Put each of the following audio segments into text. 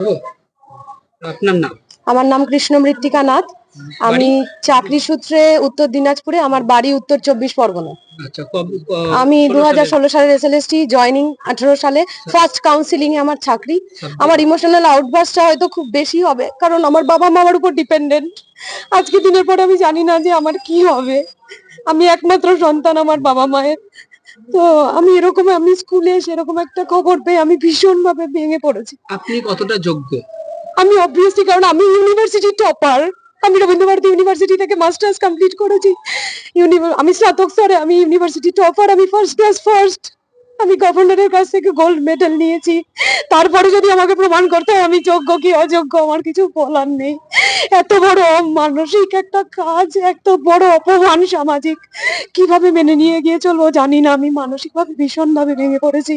ও, আপনার নাম? আমার নাম কৃষ্ণ মৃত্তিকা নাথ। আমি চাকরি সূত্রে উত্তর দিনাজপুরে আমার বাড়ি উত্তর চব্বিশ পরগনা। আচ্ছা আমি দু হাজার ষোলো সালের S L S T joining আঠারো সালে ফার্স্ট কাউন্সিলিং এ আমার চাকরি। আমার ইমোশনাল আউটবার্সটা হয়তো খুব বেশি হবে কারণ আমার বাবা মা আমার উপর ডিপেন্ডেন্ট আজকে দিনের পর আমি জানি না যে আমার কি হবে। আমি একমাত্র সন্তান আমার বাবা মায়ের। তো আমি এরকম আমি স্কুলে সেরকম একটা খবর পেয়ে আমি ভীষণ ভাবে ভেঙে পড়েছি। আপনি কতটা যোগ্য? আমি অবভিয়াসলি কারণ আমি ইউনিভার্সিটি টপার আমি রবীন্দ্রভারতী ইউনিভার্সিটি থেকে মাস্টার্স কমপ্লিট করেছি। আমি স্নাতক স্তরে আমি ইউনিভার্সিটি টপার আমি ফার্স্ট ক্লাস ফার্স্ট আমি গভর্নরের কাছ থেকে গোল্ড মেডেল নিয়েছি। তারপরে যদি আমাকে প্রমাণ করতে হয়, আমি যোগ্য কি অযোগ্য, আমার কিছু বলার নেই। এত বড় মানসিক একটা কাজ, এত বড় অপমান সামাজিক। কীভাবে মেনে নিয়ে গিয়ে চলবো জানি না, আমি মানসিকভাবে ভীষণভাবে ভেঙে পড়েছি।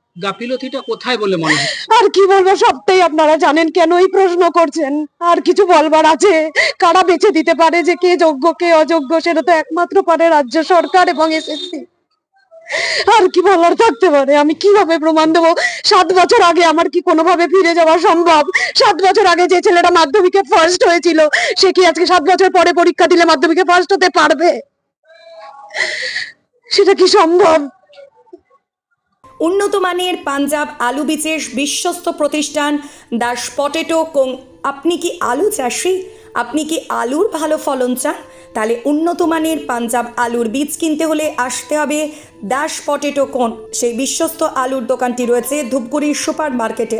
গাফিলতিটা কোথায় বলে মনে হয় আর কি বলব, সবটাই আপনারা জানেন কেন এই প্রশ্ন করছেন? আর কিছু বলবার আছে? কারা বেছে দিতে পারে যে কে যোগ্য, কে অযোগ্য? সেটা তো একমাত্র পারে রাজ্য সরকার এবং এসএসসি। আর কি বলার থাকতে পারে? আমি কীভাবে প্রমাণ দেবো? সাত বছর আগে আমার কি কোনোভাবে ফিরে যাওয়া সম্ভব? সাত বছর আগে যে ছেলেটা মাধ্যমিকে ফার্স্ট হয়েছিল, সে কি আজকে সাত বছর পরে পরীক্ষা দিলে মাধ্যমিকে ফার্স্ট হতে পারবে? সেটা কি সম্ভব? উন্নত মানের পাঞ্জাব আলু বীজের বিশ্বস্ত প্রতিষ্ঠান দাস পটেটো কোং, আপনি কি আলু চাষি? আপনি কি আলুর ভালো ফলন চান? তাহলে উন্নত মানের পাঞ্জাব আলুর বীজ কিনতে হলে আসতে হবে দাস পটেটো কোন, সেই বিশ্বস্ত আলুর দোকানটি রয়েছে ধূপগুড়ি সুপার মার্কেটে